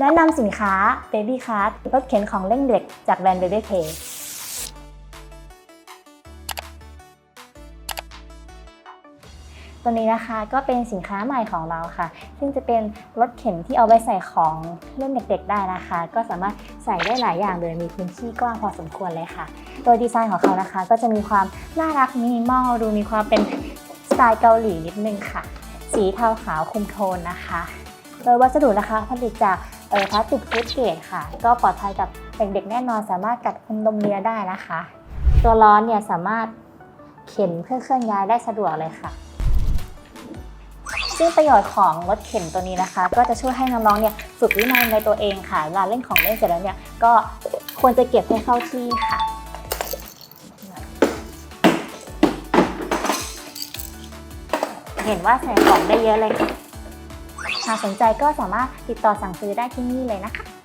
แนะนำสินค้า Baby Cart รถเข็นของเล่นเด็กจากแบรนด์ Baby Play ตัวนี้นะคะก็เป็นสินค้าใหม่ของเราค่ะ ซึ่งจะเป็นรถเข็นที่เอาไว้ใส่ของเล่นเด็กๆได้นะคะ ก็สามารถใส่ได้หลายอย่างเลยมีพื้นที่กว้างพอสมควรเลยค่ะ โดยดีไซน์ของเขานะคะ ก็จะมีความน่ารักมินิมอลดูมีความเป็นสไตล์เกาหลีนิดนึงค่ะ สีเทาขาวคุมโทนนะคะ โดยวัสดุนะคะผลิตจาก ออพลาสติกฟูดเกรดค่ะ ก็ปลอดภัยกับเด็กๆแน่นอนสามารถกัดคุมนมเลียได้นะคะ ตัวล้อเนี่ยสามารถเข็นเพื่อเคลื่อนย้ายได้สะดวกเลยค่ะ ซึ่งประโยชน์ของรถเข็นตัวนี้นะคะ ก็จะช่วยให้น้องๆเนี่ยฝึกวินัยในตัวเองค่ะเวลาเล่นของเล่นเสร็จแล้วเนี่ยก็ควรจะเก็บให้เข้าที่ค่ะเห็นว่าใส่ของได้เยอะเลยค่ะ หากสนใจก็สามารถติดต่อสั่งซื้อได้ที่นี่เลยนะคะ